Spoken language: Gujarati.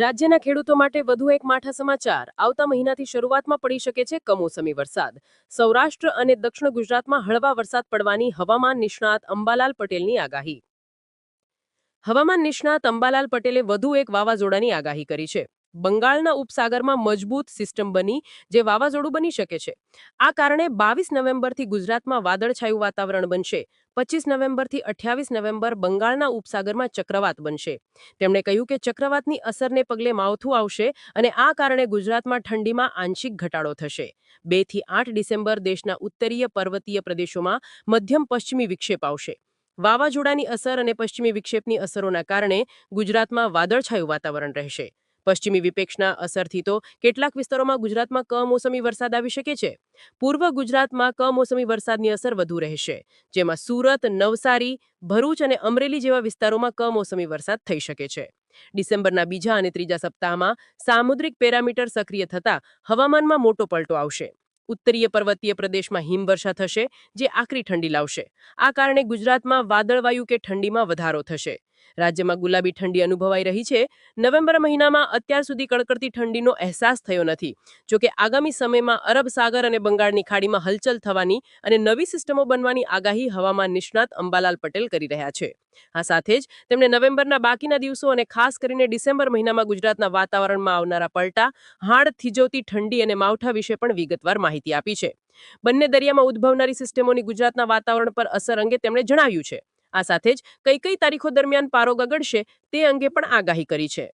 રાજ્યના ખેડૂતો માટે વધુ એક માઠા સમાચાર. આવતા મહિનાથી શરૂઆતમાં પડી શકે છે કમોસમી વરસાદ. સૌરાષ્ટ્ર અને દક્ષિણ ગુજરાતમાં હળવા વરસાદ પડવાની હવામાન નિષ્ણાત અંબાલાલ પટેલની આગાહી. હવામાન નિષ્ણાત અંબાલાલ પટેલે વધુ એક વાવાઝોડાની આગાહી કરી છે. બંગાળના ઉપસાગરમાં મજબૂત સિસ્ટમ બની, જે વાવાઝોડું બની શકે છે. આ કારણે બાવીસ નવેમ્બરથી ગુજરાતમાં વાદળછાયું વાતાવરણ બનશે. પચીસ નવેમ્બરથી અઠ્યાવીસ નવેમ્બર બંગાળના ઉપસાગરમાં ચક્રવાત બનશે. તેમણે કહ્યું કે ચક્રવાતની અસરને પગલે માવઠું આવશે અને આ કારણે ગુજરાતમાં ઠંડીમાં આંશિક ઘટાડો થશે. બેથી આઠ ડિસેમ્બર દેશના ઉત્તરીય પર્વતીય પ્રદેશોમાં મધ્યમ પશ્ચિમી વિક્ષેપ આવશે. વાવાઝોડાની અસર અને પશ્ચિમી વિક્ષેપની અસરોના કારણે ગુજરાતમાં વાદળછાયું વાતાવરણ રહેશે. પશ્ચિમી વિપેક્ષના અસરથી તો કેટલાક વિસ્તારોમાં ગુજરાતમાં કમોસમી વરસાદ આવી શકે છે. પૂર્વ ગુજરાતમાં કમોસમી વરસાદની અસર વધુ રહેશે, જેમાં સુરત, નવસારી, ભરૂચ અને અમરેલી જેવા વિસ્તારોમાં કમોસમી વરસાદ થઈ શકે છે. ડિસેમ્બરના બીજા અને ત્રીજા સપ્તાહમાં સામુદ્રિક પેરામીટર સક્રિય થતાં હવામાનમાં મોટો પલટો આવશે. ઉત્તરીય પર્વતીય પ્રદેશમાં હિમવર્ષા થશે, જે આકરી ઠંડી લાવશે. આ કારણે ગુજરાતમાં વાદળવાયુ કે ઠંડીમાં વધારો થશે. રાજ્યમાં ગુલાબી ઠંડી અનુભવાઈ રહી છે. નવેમ્બર મહિનામાં અત્યાર સુધી કડકડતી ઠંડીનો અહેસાસ થયો નથી. જોકે આગામી સમયમાં અરબ સાગર અને બંગાળની ખાડીમાં હલચલ થવાની અને નવી સિસ્ટમો બનવાની આગાહી હવામાન નિષ્ણાત અંબાલાલ પટેલ કરી રહ્યા છે. આ સાથે જ તેમણે નવેમ્બરના બાકીના દિવસો અને ખાસ કરીને ડિસેમ્બર મહિનામાં ગુજરાતના વાતાવરણમાં આવનારા પલટા, હાડ થીજવતી ઠંડી અને માવઠા વિશે પણ વિગતવાર માહિતી આપી છે. બંને દરિયામાં ઉદ્ભવનારી સિસ્ટમોની ગુજરાતના વાતાવરણ પર અસર અંગે તેમણે જણાવ્યું છે. આ સાથે જ કઈ કઈ તારીખો દરમિયાન પારો ગગડશે તે અંગે પણ આગાહી કરી છે.